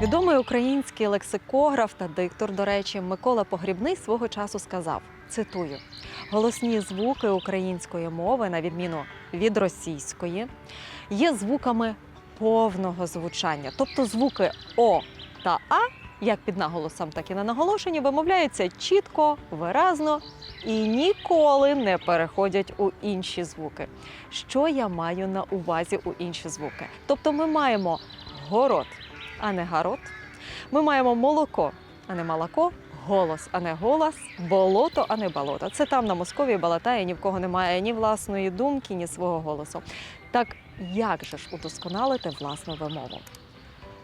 Відомий український лексикограф та диктор, до речі, Микола Погрібний свого часу сказав: цитую: голосні звуки української мови, на відміну від російської, є звуками повного звучання, тобто звуки О та А, як під наголосом, так і на наголошенні, вимовляються чітко, виразно і ніколи не переходять у інші звуки. Що я маю на увазі у інші звуки? Тобто ми маємо город, а не гарот. Ми маємо молоко, а не молоко, голос, а не голос, болото, а не болото. Це там на Московії балатає, ні в кого немає ні власної думки, ні свого голосу. Так як же ж удосконалити власну вимову?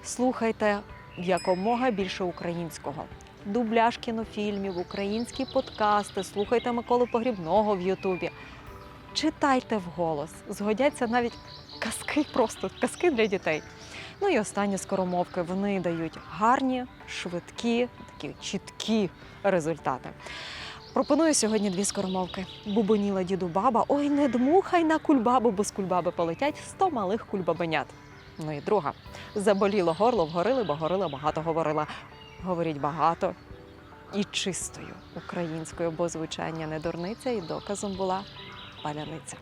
Слухайте якомога більше українського. Дубляж кінофільмів, українські подкасти, слухайте Миколу Погрібного в Ютубі. Читайте вголос, згодяться навіть казки, просто казки для дітей. Ну і останні скоромовки вони дають гарні, швидкі, такі чіткі результати. Пропоную сьогодні дві скоромовки. Бубоніла діду баба. Ой, не дмухай на кульбабу, бо з кульбаби полетять сто малих кульбабенят. Ну і друга. Заболіло горло, вгорили, бо горила багато говорила. Говоріть багато і чистою українською, бо звучання не дурниця, і доказом була паляниця.